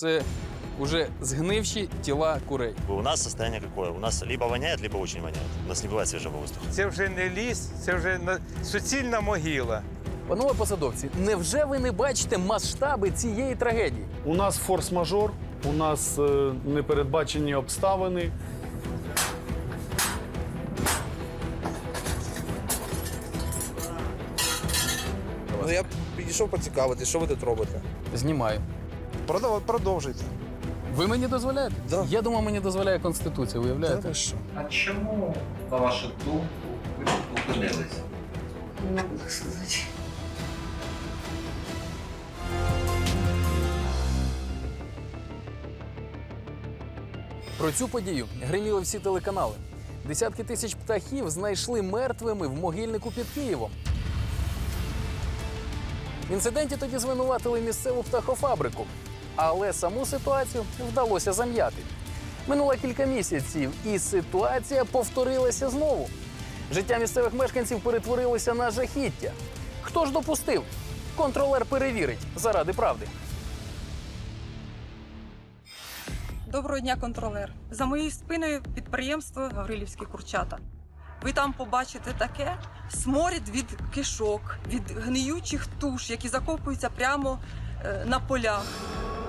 Це уже згнивші тіла курей. У нас состояние какое? У нас либо воняет, либо очень воняет. У нас не бывает свежего воздуха. Це вже не ліс, це вже на- суцільна могила. Панове посадовці, невже ви не бачите масштаби цієї трагедії? У нас форс-мажор, у нас е, непередбачені обставини. Ну я підійшов поцікавити, що ви тут робите. Знімаю. Продов- Продовжуйте. Ви мені дозволяєте? Да. Я думав, мені дозволяє Конституція, уявляєте? Та ви що? А чому, на вашу думку, ви опинилися? Не могу сказать. Про цю подію гриміли всі телеканали. Десятки тисяч птахів знайшли мертвими в могильнику під Києвом. В інциденті тоді звинуватили місцеву птахофабрику, але саму ситуацію вдалося зам'яти. Минуло кілька місяців, і ситуація повторилася знову. Життя місцевих мешканців перетворилося на жахіття. Хто ж допустив? Контролер перевірить заради правди. Доброго дня, контролер. За моєю спиною підприємство Гаврилівські курчата. Ви там побачите таке сморід від кишок, від гниючих туш, які закопуються прямо е, на полях.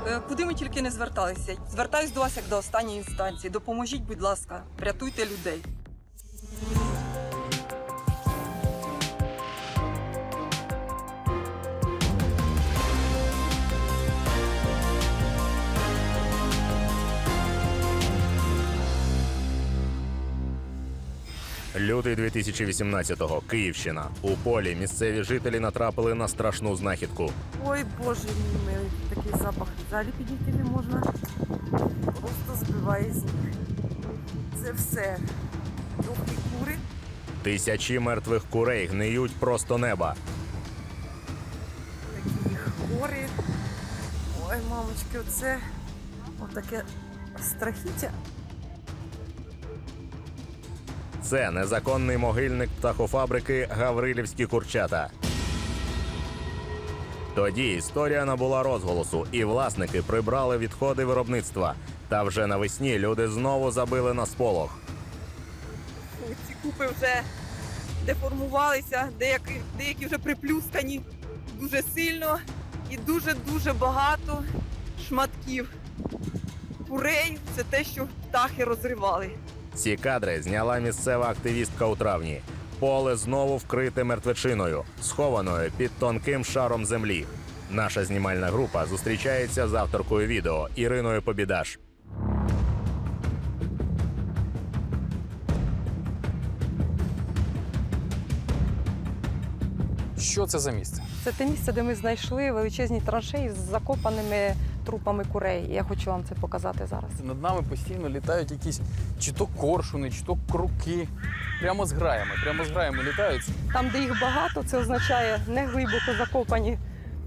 Е, Куди ми тільки не зверталися. Звертаюсь до вас як до останньої інстанції. Допоможіть, будь ласка, врятуйте людей. Лютий 2018-го. Київщина. У полі місцеві жителі натрапили на страшну знахідку. Ой, боже мій такий запах взагалі підійти не можна. Просто збиває з ніг. Це все. Дохлі кури, Тисячі мертвих курей гниють просто неба. такі хворі. Ой, мамочки, оце отаке страхіття. Це незаконний могильник птахофабрики Гаврилівські курчата. Тоді історія набула розголосу, і власники прибрали відходи виробництва. Та вже навесні люди знову забили на сполох. Ці купи вже деформувалися, деякі, деякі вже приплюскані дуже сильно і дуже-дуже багато шматків. Курей це те, що птахи розривали. Ці кадри зняла місцева активістка у травні. Поле знову вкрите мертвечиною, схованою під тонким шаром землі. Наша знімальна група зустрічається з авторкою відео Іриною Побідаш. Що це за місце? Це те місце, де ми знайшли величезні траншеї з закопаними трупами курей. Я хочу вам це показати зараз. Над нами постійно літають якісь чи то коршуни, чи то круки. Прямо з граями, прямо з граями літають. Там, де їх багато, це означає не глибоко закопані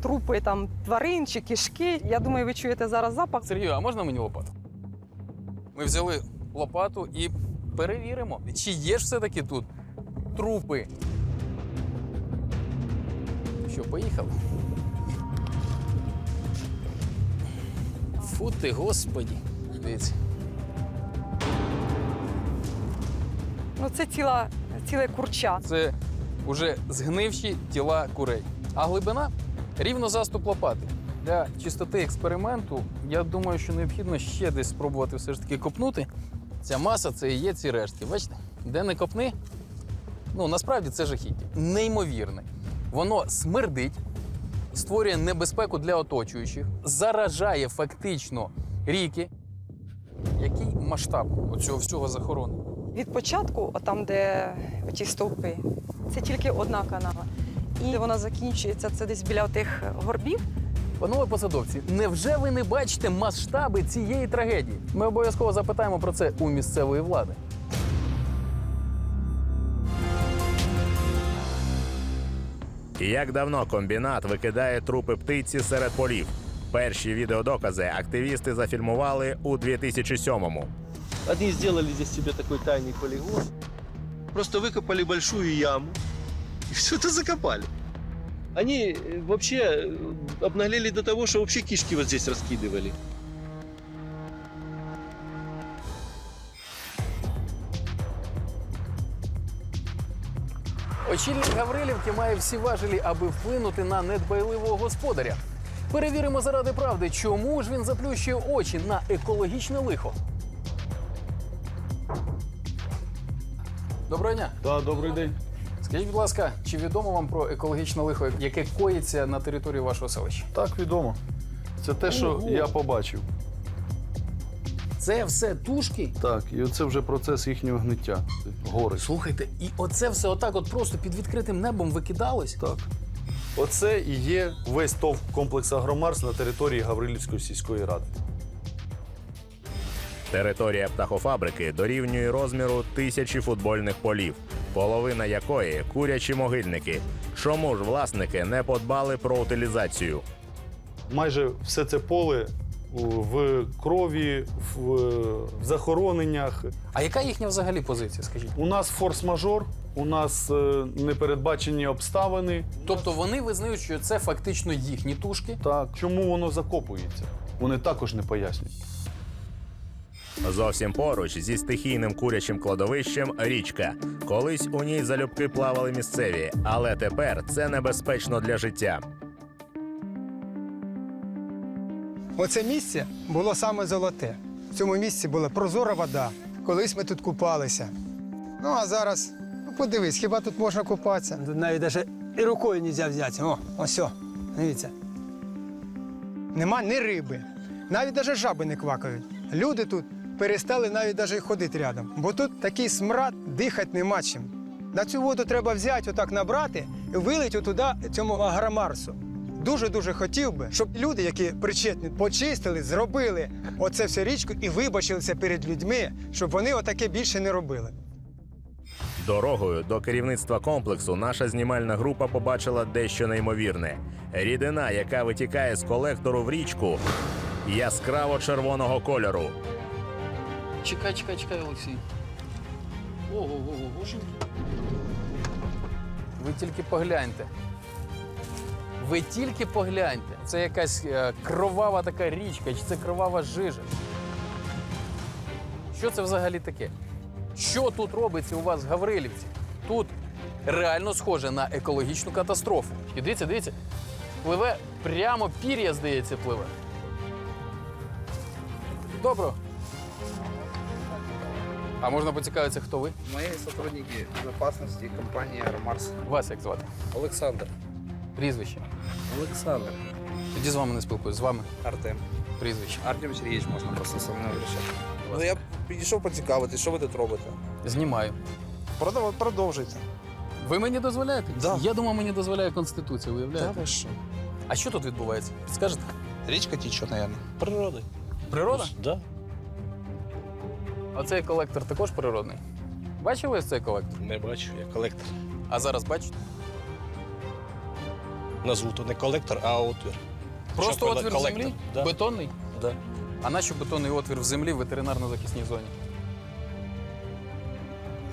трупи там тварин чи кишки. Я думаю, ви чуєте зараз запах. Сергію, а можна мені лопату? Ми взяли лопату і перевіримо, чи є ж все-таки тут трупи. Що, поїхали? Фу ти, господі. Дивіться. Ну це ціла ціле курча. Це вже згнивші тіла курей. А глибина рівно заступ лопати. Для чистоти експерименту я думаю, що необхідно ще десь спробувати все ж таки копнути. Ця маса це і є ці рештки. Бачите? Де не копни, ну насправді це жахіття. Неймовірне. Воно смердить, створює небезпеку для оточуючих, заражає фактично ріки. Який масштаб оцього всього захоронення? Від початку, отам, де ті стовпи, це тільки одна канава. І де вона закінчується, це десь біля тих горбів. Панове посадовці, невже ви не бачите масштаби цієї трагедії? Ми обов'язково запитаємо про це у місцевої влади. Як давно комбінат викидає трупи птиці серед полів? Перші відеодокази активісти зафільмували у 2007-му. Они сделали здесь себе такой тайный полигон. Просто выкопали большую яму и что-то закопали. Они э, вообще э, обнаглели до того, что вообще кишки вот здесь раскидывали. Очільник Гаврилівки має всі важелі, аби вплинути на недбайливого господаря. Перевіримо заради правди, чому ж він заплющує очі на екологічне лихо. Доброго дня. Да, добрий день. Скажіть, будь ласка, чи відомо вам про екологічне лихо, яке коїться на території вашого селища? Так, відомо. Це те, що я побачив. Це все тушки. Так, і оце вже процес їхнього гниття. Гори. Слухайте, і оце все отак, от просто під відкритим небом викидалось. Так. Оце і є весь ТОВ комплекс Агромарс на території Гаврилівської сільської ради. Територія птахофабрики дорівнює розміру тисячі футбольних полів, половина якої курячі могильники. Чому ж власники не подбали про утилізацію? Майже все це поле в крові, в, в захороненнях. А яка їхня взагалі позиція? Скажіть? У нас форс-мажор, у нас е, непередбачені обставини. Тобто вони визнають, що це фактично їхні тушки. Так, чому воно закопується? Вони також не пояснюють. Зовсім поруч зі стихійним курячим кладовищем річка. Колись у ній залюбки плавали місцеві, але тепер це небезпечно для життя. Оце місце було саме золоте. В цьому місці була прозора вода. Колись ми тут купалися. Ну а зараз, ну подивись, хіба тут можна купатися? Тут навіть навіть і рукою не можна взяти. О, ось, дивіться. Нема ні риби. Навіть навіть жаби не квакають. Люди тут перестали навіть навіть ходити рядом. Бо тут такий смрад, дихати нема чим. На цю воду треба взяти, отак набрати і вилити туди цьому агромарсу. Дуже-дуже хотів би, щоб люди, які причетні, почистили, зробили оце всю річку і вибачилися перед людьми, щоб вони отаке більше не робили. Дорогою до керівництва комплексу наша знімальна група побачила дещо неймовірне: рідина, яка витікає з колектору в річку, яскраво червоного кольору. Чекай, чекай, чекай, Олексій. Ого, ого, боженьки. Ви тільки погляньте. Ви тільки погляньте. Це якась е, кровава така річка, чи це кровава жижа. Що це взагалі таке? Що тут робиться у вас в Гаврилівці? Тут реально схоже на екологічну катастрофу. І дивіться, дивіться, пливе прямо пір'я, здається, пливе. Добро. А можна поцікавитися, хто ви? Мои сотрудники безопасности компании «Аэромарс». Вас як звати? Олександр. Прізвище. Олександр. Тоді з вами не спілкуюсь. З вами Артем. прізвище. Артем Сергійович можна просто со мною обращатися. Ну я підійшов поцікавити, що ви тут робите. Знімаю. Продов- Продовжуйте. Ви мені дозволяєте? Да. Я думав, мені дозволяє Конституція, уявляєте? ви що? А що тут відбувається? Скажете? Річка тече, мабуть. Природа. Природа? Да. А цей колектор також природний. Бачили ось цей колектор? Не бачу, я колектор. А зараз бачите? Назву то не колектор, а отвір. Просто Що отвір в колектор? землі? Да. Бетонний? Да. А нащо бетонний отвір в землі в ветеринарно-захисній зоні?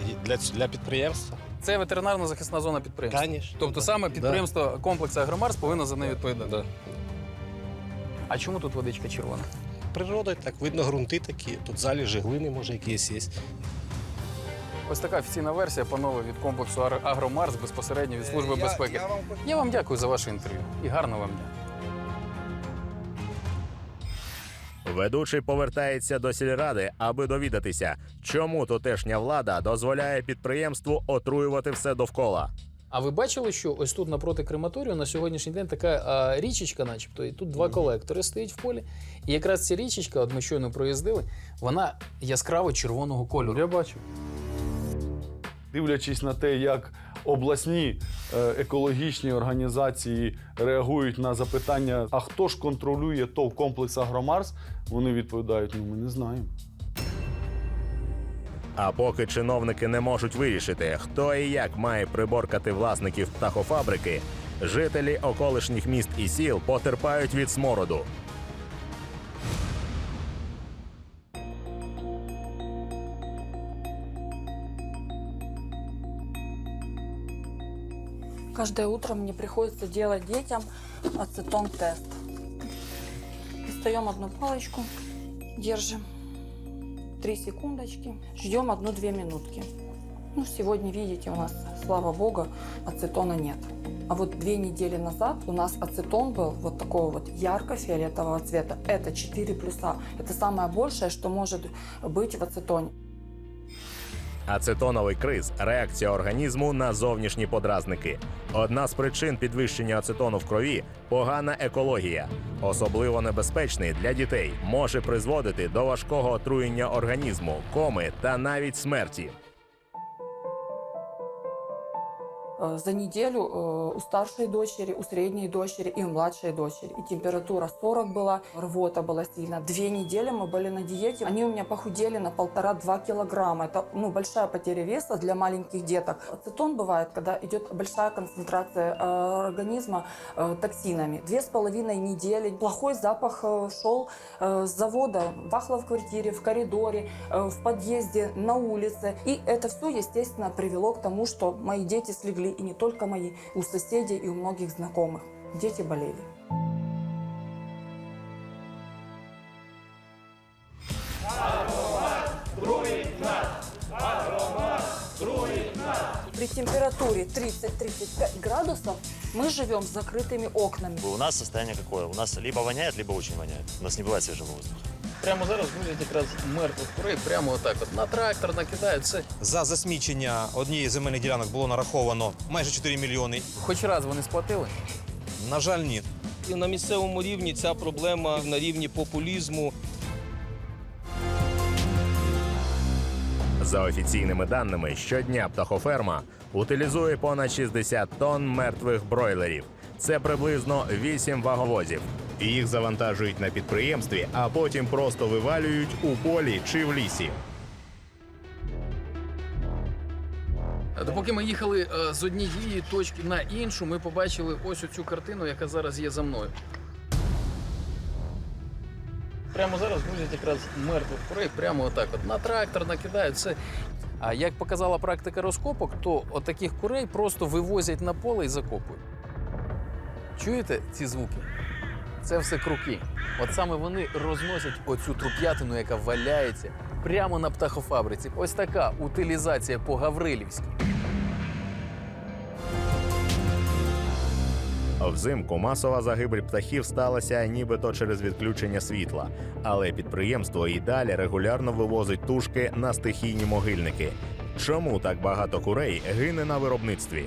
І Для, для підприємства? Це ветеринарно-захисна зона підприємства. Конечно. Тобто Да. саме підприємство комплексу Агромарс повинно за нею відповідати. Да. А чому тут водичка червона? Природа, так видно, ґрунти такі. Тут залежі глини, може, якісь є. Ось така офіційна версія, панове, від комплексу Агромарс безпосередньо від Служби безпеки. Я, я вам хочу Я вам дякую за ваше інтерв'ю і гарного вам дня. Ведучий повертається до сільради, аби довідатися, чому тутешня влада дозволяє підприємству отруювати все довкола. А ви бачили, що ось тут напроти крематорію на сьогоднішній день така а, річечка, начебто, і тут два колектори стоять в полі. І якраз ця річечка, от ми щойно проїздили, вона яскраво червоного кольору. Я бачив. Дивлячись на те, як обласні е, екологічні організації реагують на запитання, а хто ж контролює ТОВ комплекс Агромарс, вони відповідають: ну ми не знаємо. А поки чиновники не можуть вирішити, хто і як має приборкати власників птахофабрики, жителі околишніх міст і сіл потерпають від смороду. Каждое утро мне приходится делать детям ацетон-тест. Достаем одну палочку, держим. Три секундочки. Ждем одну-две минутки. Ну, сегодня, видите, у нас, слава богу, ацетона нет. А вот две недели назад у нас ацетон был вот такого вот ярко-фиолетового цвета. Это 4 плюса. Это самое большее, что может быть в ацетоне. Ацетоновий криз реакція організму на зовнішні подразники. Одна з причин підвищення ацетону в крові погана екологія. Особливо небезпечний для дітей може призводити до важкого отруєння організму, коми та навіть смерті. За неделю э, у старшей дочери, у средней дочери и у младшей дочери. И температура 40 была, рвота была сильно. Две недели мы были на диете. Они у меня похудели на полтора-два килограмма. Это ну, большая потеря веса для маленьких деток. Ацетон бывает, когда идет большая концентрация э, организма э, токсинами. Две с половиной недели. Плохой запах э, шел э, с завода. Пахло в квартире, в коридоре, э, в подъезде, на улице. И это все, естественно, привело к тому, что мои дети слегли, и не только мои, у соседей и у многих знакомых. Дети болели. При температуре 30-35 градусов мы живем с закрытыми окнами. У нас состояние какое? У нас либо воняет, либо очень воняет. У нас не бывает свежего воздуха. Прямо зараз грузять якраз мертвих курей, прямо отак от на трактор накидають все. За засмічення однієї з земельних ділянок було нараховано майже 4 мільйони. Хоч раз вони сплатили. На жаль, ні. І на місцевому рівні ця проблема на рівні популізму. За офіційними даними, щодня птахоферма утилізує понад 60 тонн мертвих бройлерів. Це приблизно 8 ваговозів. Їх завантажують на підприємстві, а потім просто вивалюють у полі чи в лісі. А То поки ми їхали е, з однієї точки на іншу, ми побачили ось оцю картину, яка зараз є за мною. Прямо зараз грузять якраз мертвих курей, прямо отак от на трактор накидають все. А як показала практика розкопок, то отаких курей просто вивозять на поле і закопують. Чуєте ці звуки? Це все круки. От саме вони розносять оцю труп'ятину, яка валяється прямо на птахофабриці. Ось така утилізація по-гаврилівськи. Взимку масова загибель птахів сталася нібито через відключення світла, але підприємство і далі регулярно вивозить тушки на стихійні могильники. Чому так багато курей гине на виробництві?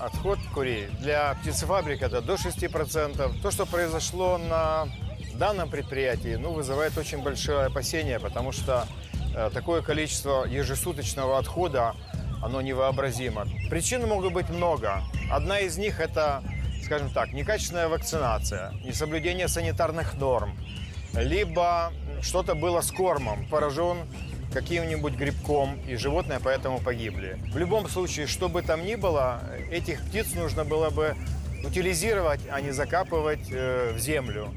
Отход курей для птицефабрик это до 6%. То, что произошло на данном предприятии, ну, вызывает очень большое опасение, потому что э, такое количество ежесуточного отхода, оно невообразимо. Причин могут быть много. Одна из них это, скажем так, некачественная вакцинация, несоблюдение санитарных норм, либо что-то было с кормом, поражен каким-нибудь грибком, и животные поэтому погибли. В любом случае, что бы там ни было, этих птиц нужно было бы утилизировать, а не закапывать э, в землю.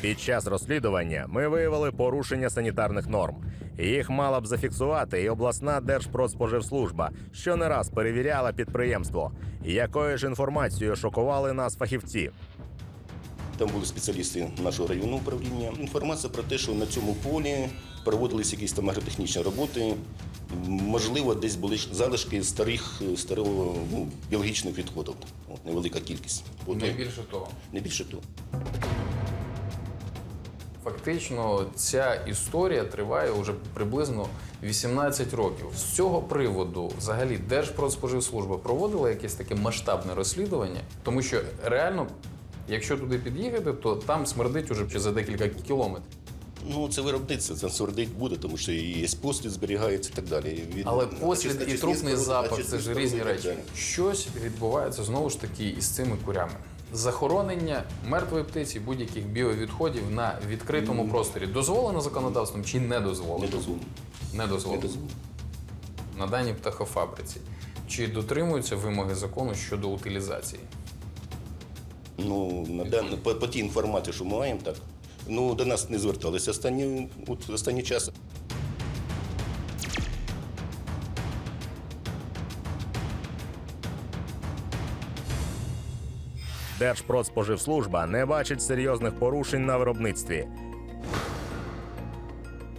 Під час розслідування ми виявили порушення санітарних норм. Їх мала б зафіксувати і обласна Держпродспоживслужба, що не раз перевіряла підприємство. Якою ж інформацією шокували нас фахівці? Там були спеціалісти нашого районного управління. Інформація про те, що на цьому полі проводились якісь там агротехнічні роботи. Можливо, десь були залишки старих старого ну, біологічних відходів. От, невелика кількість. От, Не більше того. Не більше того. Фактично, ця історія триває вже приблизно 18 років. З цього приводу, взагалі, Держпродспоживслужба проводила якесь таке масштабне розслідування, тому що реально, якщо туди під'їхати, то там смердить уже за декілька кілометрів. Ну, це виробництво, це смердить буде, тому що і послід зберігається і так далі. Від- Але послід і трупний запах це ж різні речі. Щось відбувається знову ж таки із цими курями. Захоронення мертвої птиці будь-яких біовідходів на відкритому просторі дозволено законодавством чи не дозволено? Не дозволено. Не дозволено. Не дозволено. На даній птахофабриці. Чи дотримуються вимоги закону щодо утилізації? Ну, на дан... по, по тій інформації, що ми маємо, так. Ну, до нас не зверталися останні, от, останній час. Держпродспоживслужба не бачить серйозних порушень на виробництві.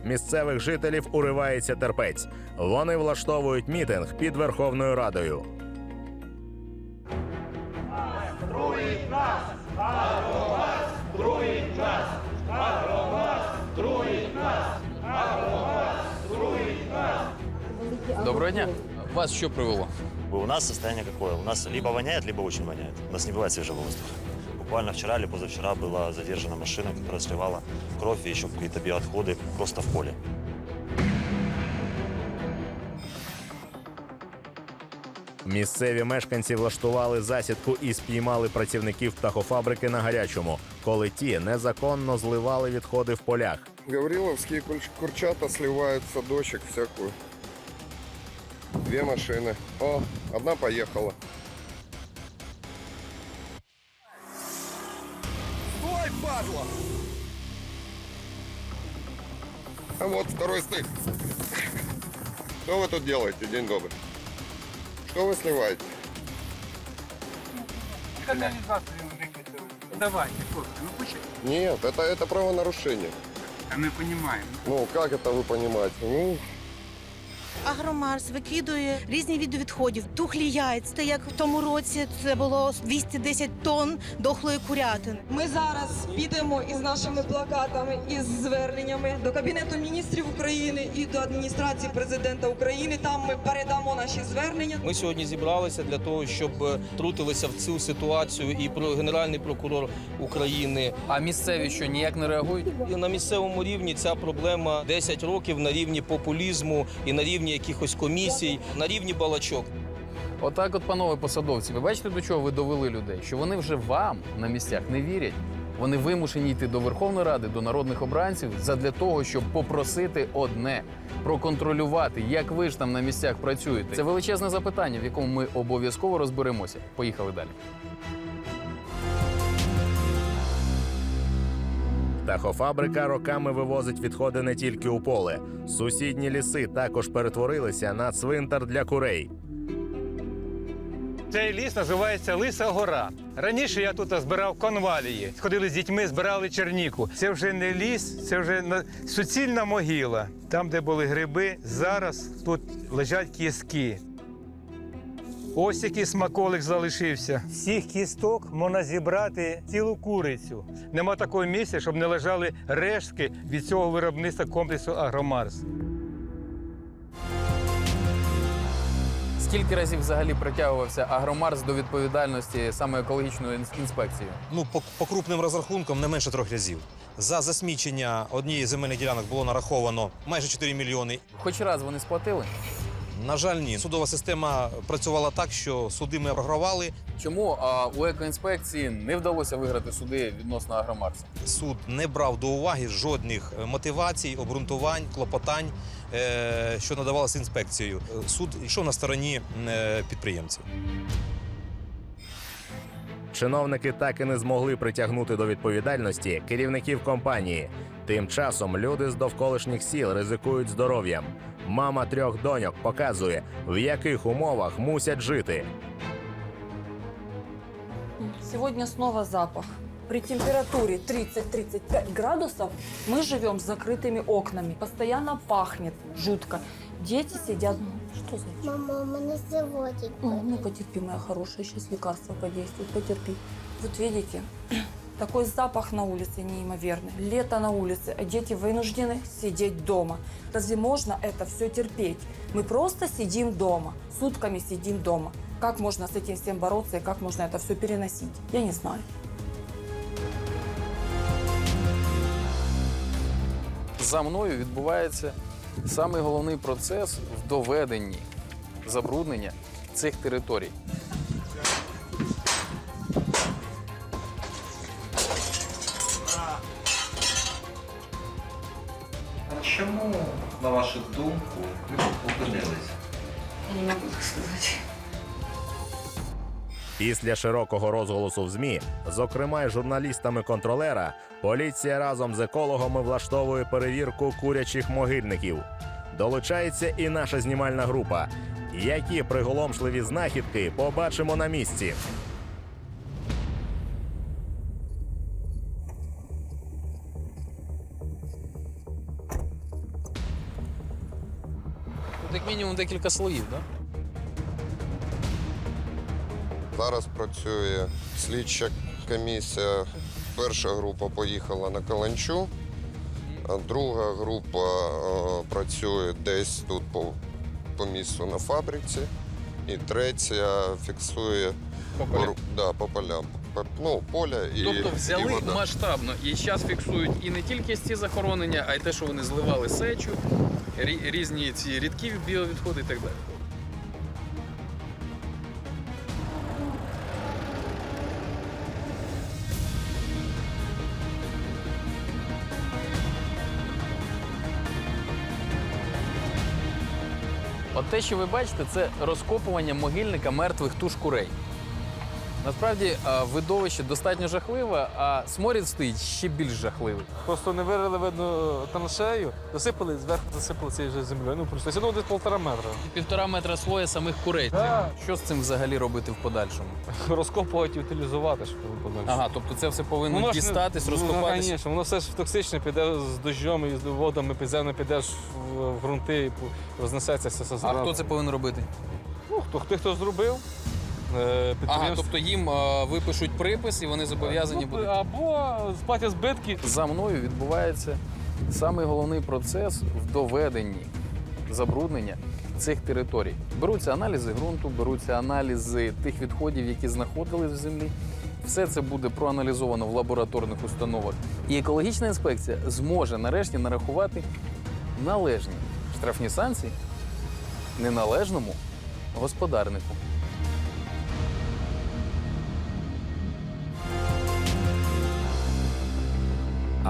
Місцевих жителів уривається терпець. Вони влаштовують мітинг під Верховною Радою. дня. Вас що привело? У нас состояние какое? У нас либо воняет, либо очень воняет. У нас не бывает свежего воздуха. Буквально вчера или позавчера была задержана машина, которая сливала кровь и еще какие-то биоотходы просто в поле. Місцеві мешканці влаштували засідку і спіймали працівників птахофабрики на гарячому, коли ті незаконно зливали відходи в полях. Гавриловские кур- курчата сливают в садочек всякую. Две машины. О, одна поехала. Стой, падла! А вот второй стык. Что вы тут делаете, день добрый? Что вы сливаете? Давайте, хлопці, ну почекай. Нет, это, это правонарушение. А ми розуміємо. Ну, как это вы понимаете? Ну, Агромарс викидує різні види відходів, тухлі яйця. Та як в тому році це було 210 тонн дохлої курятини. Ми зараз підемо із нашими плакатами із зверненнями до Кабінету міністрів України і до адміністрації президента України. Там ми передамо наші звернення. Ми сьогодні зібралися для того, щоб втрутилися в цю ситуацію і про генеральний прокурор України. А місцеві що ніяк не реагують? На місцевому рівні ця проблема 10 років на рівні популізму і на рівні якихось комісій, на рівні балачок. Отак, от, панове посадовці, ви бачите, до чого ви довели людей? Що вони вже вам на місцях не вірять. Вони вимушені йти до Верховної Ради, до народних обранців задля того, щоб попросити одне проконтролювати, як ви ж там на місцях працюєте. Це величезне запитання, в якому ми обов'язково розберемося. Поїхали далі. Птахофабрика роками вивозить відходи не тільки у поле. Сусідні ліси також перетворилися на цвинтар для курей. Цей ліс називається Лиса Гора. Раніше я тут збирав конвалії. Ходили з дітьми, збирали черніку. Це вже не ліс, це вже суцільна могила. Там, де були гриби, зараз тут лежать кістки. Ось який смаколик залишився. Всіх кісток можна зібрати цілу курицю. Нема такого місця, щоб не лежали рештки від цього виробництва комплексу Агромарс. Скільки разів взагалі притягувався Агромарс до відповідальності саме екологічної інспекції? Ну, по, по крупним розрахункам не менше трьох разів. За засмічення однієї земельних ділянок було нараховано майже 4 мільйони. Хоч раз вони сплатили? На жаль, ні. Судова система працювала так, що суди ми програвали. Чому а, у екоінспекції не вдалося виграти суди відносно Агромарса? Суд не брав до уваги жодних е, мотивацій, обґрунтувань, клопотань, е, що надавалося інспекцією. Суд йшов на стороні е, підприємців. Чиновники так і не змогли притягнути до відповідальності керівників компанії. Тим часом люди з довколишніх сіл ризикують здоров'ям Мама трьох доньок показує, в яких умовах мусять жити. Сегодня снова запах. При температуре 30-35 градусов мы живем с закрытыми окнами. Постоянно пахнет жутко. Дети сидят... Ну, Что за Мама, у мене животик. Ну, потерпи, моя хорошая, сейчас лекарство подействует, потерпи. Вот видите, такой запах на улице неимоверный. Лето на улице, а дети вынуждены сидеть дома. Разве можно это все терпеть? Мы просто сидим дома, сутками сидим дома. Как можно с этим всем бороться и как можно это все переносить? Я не знаю. За мною відбувається самий головний процес в доведенні забруднення цих територій. Після широкого розголосу в змі, зокрема й журналістами контролера, поліція разом з екологами влаштовує перевірку курячих могильників. Долучається і наша знімальна група. Які приголомшливі знахідки побачимо на місці. Як мінімум декілька слоїв, так? Да? Зараз працює слідча комісія. Перша група поїхала на Каланчу, а друга група е, працює десь тут по, по місту на фабриці, і третя фіксує По полям. да, по полям. Ну, поля і, Тобто і взяли вода. масштабно і зараз фіксують і не тільки ці захоронення, а й те, що вони зливали сечу, різні ці рідкі біовідходи і так далі. От те, що ви бачите, це розкопування могильника мертвих туш курей. Насправді видовище достатньо жахливе, а сморід стоїть ще більш жахливий. Просто не вирили, видно, траншею, засипали, зверху засипали цією землею. Ну, просто ну, десь полтора метра. Півтора метра слоя самих курей. Да. Що з цим взагалі робити в подальшому? Розкопувати, і утилізувати, щоб воно подальше. Ага, тобто це все повинно Воно ж не- Ну, розкопатись. звісно, воно все ж токсичне, піде з дощом і з водами, підземно підеш в, в ґрунти і рознесеться все все А хто це повинен робити? Ну, хто, хто, хто зробив? Е, Ага, тобто їм а, випишуть припис і вони зобов'язані Ну, будуть. Або сплатять збитки. За мною відбувається самий головний процес в доведенні забруднення цих територій. Беруться аналізи ґрунту, беруться аналізи тих відходів, які знаходились в землі. Все це буде проаналізовано в лабораторних установах. І екологічна інспекція зможе нарешті нарахувати належні штрафні санкції неналежному господарнику.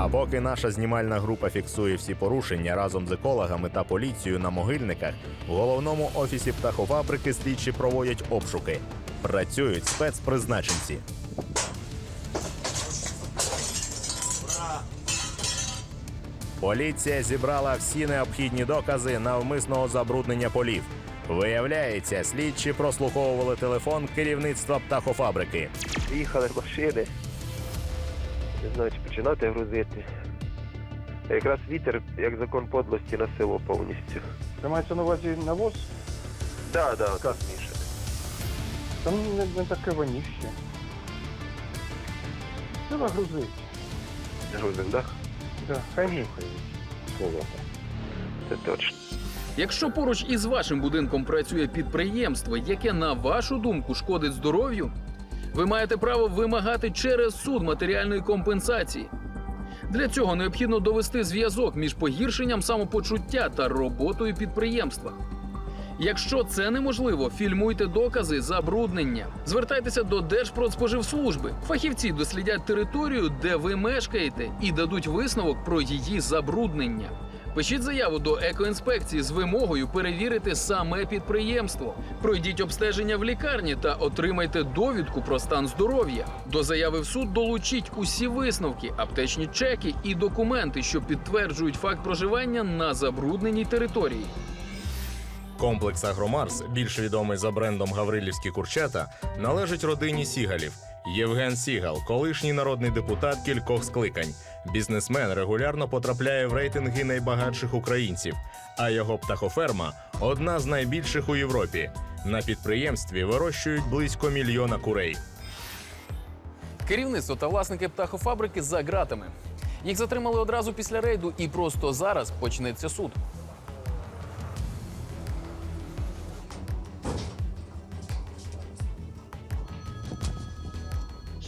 А поки наша знімальна група фіксує всі порушення разом з екологами та поліцією на могильниках, в головному офісі птахофабрики слідчі проводять обшуки. Працюють спецпризначенці. Поліція зібрала всі необхідні докази навмисного забруднення полів. Виявляється, слідчі прослуховували телефон керівництва птахофабрики. Їхали машини. Не знаю, чи починати грузити. Якраз вітер, як закон подлості, на село повністю. Це мається на увазі навоз? Так, так, так, змішане. Там не, не таке воніще. Треба грузити. Грузим, так? Да, хай нюхають. Слово. Це точно. Якщо поруч із вашим будинком працює підприємство, яке, на вашу думку, шкодить здоров'ю, ви маєте право вимагати через суд матеріальної компенсації. Для цього необхідно довести зв'язок між погіршенням самопочуття та роботою підприємства. Якщо це неможливо, фільмуйте докази забруднення. Звертайтеся до Держпродспоживслужби. Фахівці дослідять територію, де ви мешкаєте, і дадуть висновок про її забруднення. Пишіть заяву до екоінспекції з вимогою перевірити саме підприємство. Пройдіть обстеження в лікарні та отримайте довідку про стан здоров'я. До заяви в суд долучіть усі висновки, аптечні чеки і документи, що підтверджують факт проживання на забрудненій території. Комплекс Агромарс, більш відомий за брендом Гаврилівські курчата, належить родині Сігалів. Євген Сігал, колишній народний депутат кількох скликань. Бізнесмен регулярно потрапляє в рейтинги найбагатших українців, а його птахоферма одна з найбільших у Європі. На підприємстві вирощують близько мільйона курей. Керівництво та власники птахофабрики за ґратами. Їх затримали одразу після рейду, і просто зараз почнеться суд.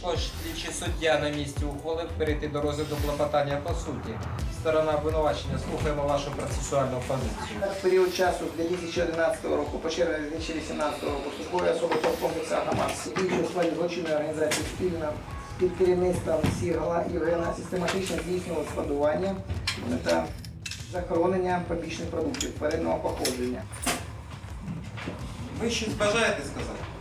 Тож слідчий суддя на місці ухвалив перейти до розгляду клопотання по суті. Сторона обвинувачення слухаємо вашу процесуальну позицію. В період часу з 2011 року по червень 2018 року службові особи комплексу «Агромакс» діючи у складі злочинної організації спільно під керівництвом Сігала Євгена систематично здійснювали складування та захоронення побічних продуктів передного походження. Ви щось бажаєте сказати?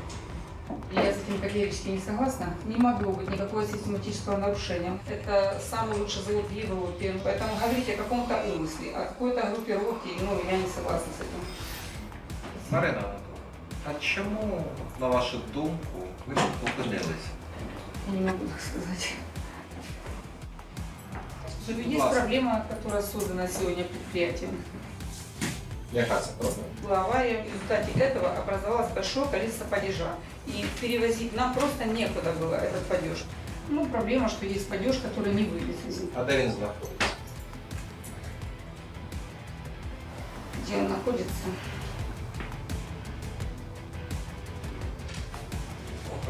Я с этим категорически не согласна. Не могло быть никакого систематического нарушения. Это самый лучший завод в Европе. Поэтому говорить о каком-то умысле, о какой-то группировке, ну, я не согласна с этим. Марина, а чому, на вашу думку, ви тут опинились? Я не могу так сказать. Будь Есть ласка. проблема, которая создана сегодня предприятием. Яка це проблема? Была авария, в результате этого образовалось большое количество падежа И перевозить нам просто некуда было этот падеж. Ну, проблема, что есть падеж, который не вывезли. А де він знаходиться? Где он находится?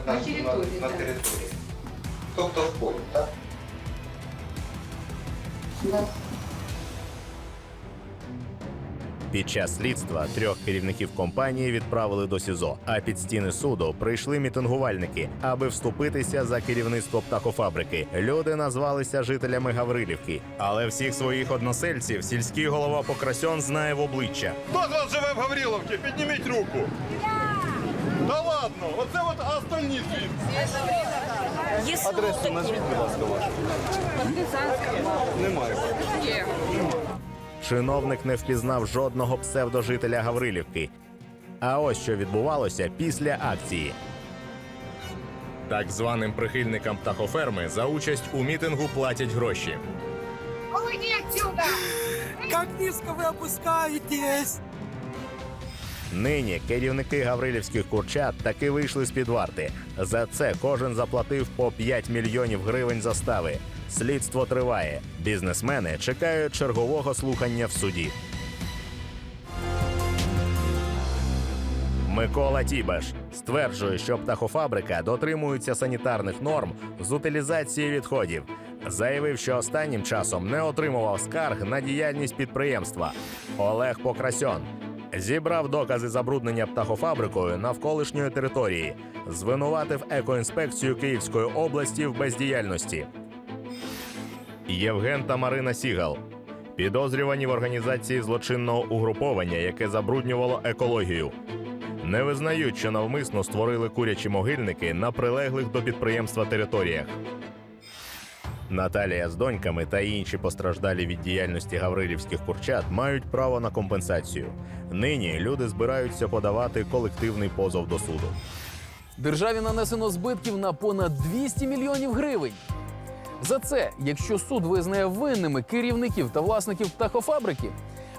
На, На території, на, на так. території. Тобто в полі, так? Да. Під час слідства трьох керівників компанії відправили до СІЗО. А під стіни суду прийшли мітингувальники, аби вступитися за керівництво птахофабрики. Люди назвалися жителями Гаврилівки, але всіх своїх односельців сільський голова Покрасьон знає в обличчя. Хто з вас живе в Гавриловці? Підніміть руку. Та ладно, оце от остальні звідси. Адресу назвіть, будь ласка, вашу. Немає. Чиновник не впізнав жодного псевдожителя Гаврилівки. А ось що відбувалося після акції. Так званим прихильникам птахоферми за участь у мітингу платять гроші. Уйди отсюда! Как низко вы опускаетесь? Нині керівники гаврилівських курчат таки вийшли з під варти. За це кожен заплатив по 5 мільйонів гривень застави. Слідство триває. Бізнесмени чекають чергового слухання в суді. Микола Тібаш стверджує, що птахофабрика дотримується санітарних норм з утилізації відходів. Заявив, що останнім часом не отримував скарг на діяльність підприємства. Олег Покрасьон зібрав докази забруднення птахофабрикою навколишньої території, звинуватив екоінспекцію Київської області в бездіяльності. Євген та Марина Сігал підозрювані в організації злочинного угруповання, яке забруднювало екологію. Не визнають, що навмисно створили курячі могильники на прилеглих до підприємства територіях. Наталія з доньками та інші постраждалі від діяльності гаврилівських курчат мають право на компенсацію. Нині люди збираються подавати колективний позов до суду. Державі нанесено збитків на понад 200 мільйонів гривень. За це, якщо суд визнає винними керівників та власників птахофабрики,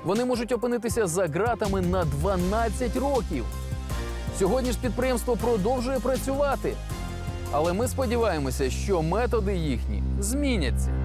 вони можуть опинитися за ґратами на 12 років. Сьогодні ж підприємство продовжує працювати. Але ми сподіваємося, що методи їхні зміняться.